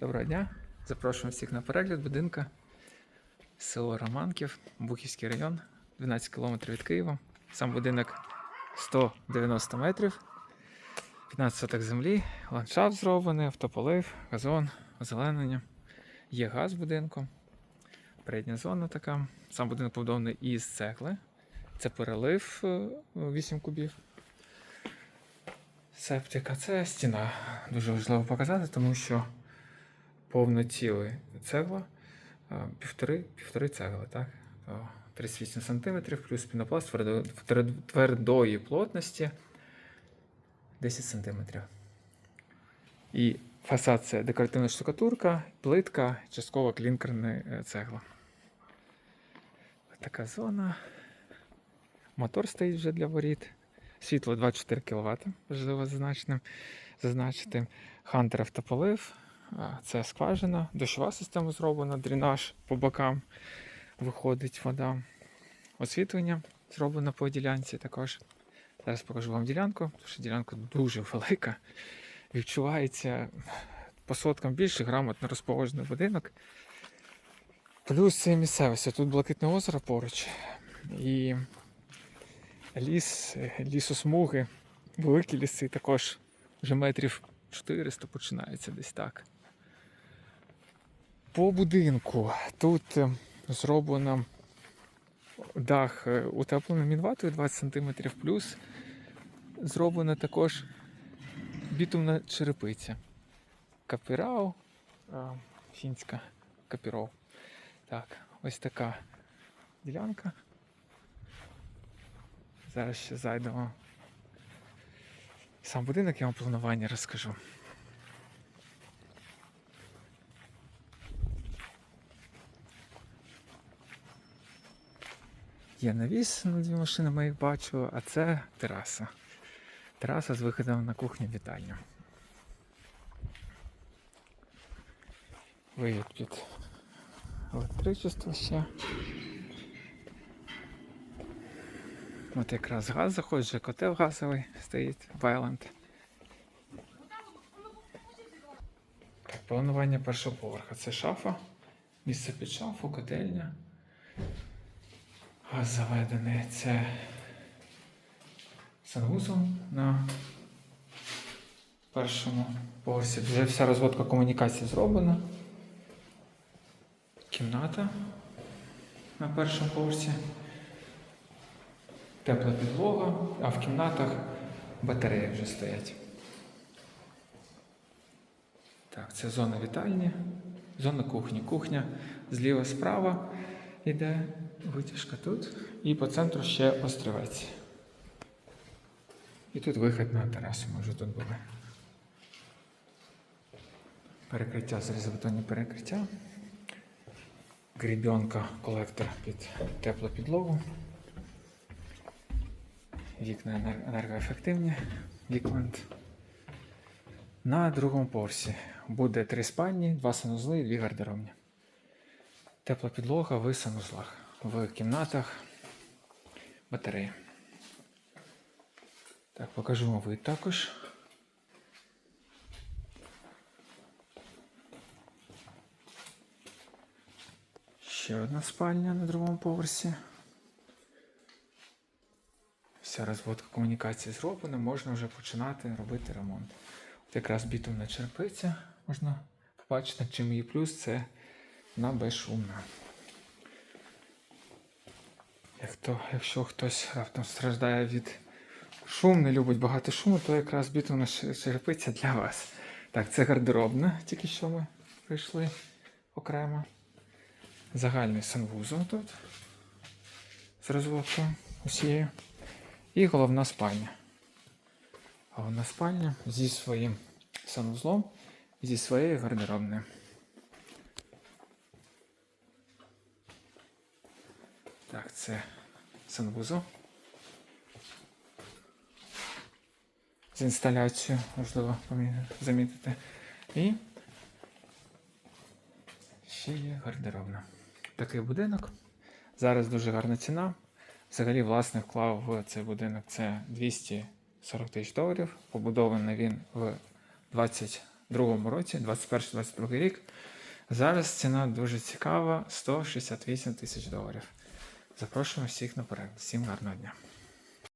Доброго дня. Запрошуємо всіх на перегляд будинка. Село Романків, Бухівський район, 12 км від Києва. Сам будинок 190 метрів, 15 соток землі, ландшафт зроблений, автополив, газон, озеленення. Є газ будинку, передня зона така. Сам будинок побудований із цегли. Це перелив е, 8 кубів. Септика це стіна. Дуже важливо показати, тому що повноцілий цегла, півтори, півтори цегли, так? 38 см плюс пінопласт твердої плотності 10 см. І фасад це декоративна штукатурка, плитка, частково клінкерна е, цегла. Така зона. Мотор стоїть вже для воріт. Світло 24 кВт, важливо зазначити. Хантер автополив, це скважина, дощова система зроблена, дренаж по бокам виходить вода. Освітлення зроблено по ділянці також. Зараз покажу вам ділянку, тому що ділянка дуже велика. Відчувається по соткам більше грамотно розположений будинок. Плюс це місцевість. Тут блакитне озеро поруч. І ліс, лісосмуги, великі ліси також вже метрів 400 починається десь так. По будинку тут е, зроблено дах е, утеплений мінватою 20 см, плюс зроблена також бітумна черепиця. Капірау, фінська капіров. Так, ось така ділянка. Зараз ще зайдемо. Сам будинок я вам планування розкажу. Є навіс на дві машини, ми їх бачили, а це тераса. Тераса з виходом на кухню вітальню. Виїд під електричество ще. От якраз газ заходить, котел газовий стоїть, Вайланд. Так, планування першого поверха. Це шафа, місце під шафу, котельня. Газ заведений. Це санвузол на першому поверсі. Вже вся розводка комунікації зроблена. Кімната на першому поверсі тепла підлога, а в кімнатах батареї вже стоять. Так, це зона вітальні, зона кухні. Кухня зліва справа йде витяжка тут. І по центру ще острівець. І тут вихід на терасу, ми вже тут були. Перекриття, залізобетонні перекриття. Грібенка, колектор під теплу підлогу. Вікна енергоефективні. Вікленд. На другому поверсі буде три спальні, два санузли і дві гардеробні. Тепла підлога в санузлах. В кімнатах батареї. Так, покажу вам вид також. Ще одна спальня на другому поверсі. Вся розводка комунікації зроблена, можна вже починати робити ремонт. От якраз бітумна черпиця можна побачити, чим її плюс це вона безшумна. Як то, якщо хтось раптом страждає від шуму, не любить багато шуму, то якраз бітумна черепиця для вас. Так, це гардеробна, тільки що ми прийшли окремо. Загальний санвузол тут з розводкою усією. І головна спальня. Головна спальня зі своїм санузлом, зі своєю гардеробною. Так, це санвузол. З інсталяцією, можливо, замітити. І ще є гардеробна. Такий будинок. Зараз дуже гарна ціна. Взагалі, власник вклав в цей будинок це 240 тисяч доларів. Побудований він в 20 22 році, 21-22 рік. Зараз ціна дуже цікава 168 тисяч доларів. Запрошуємо всіх на перегляд. Всім гарного дня.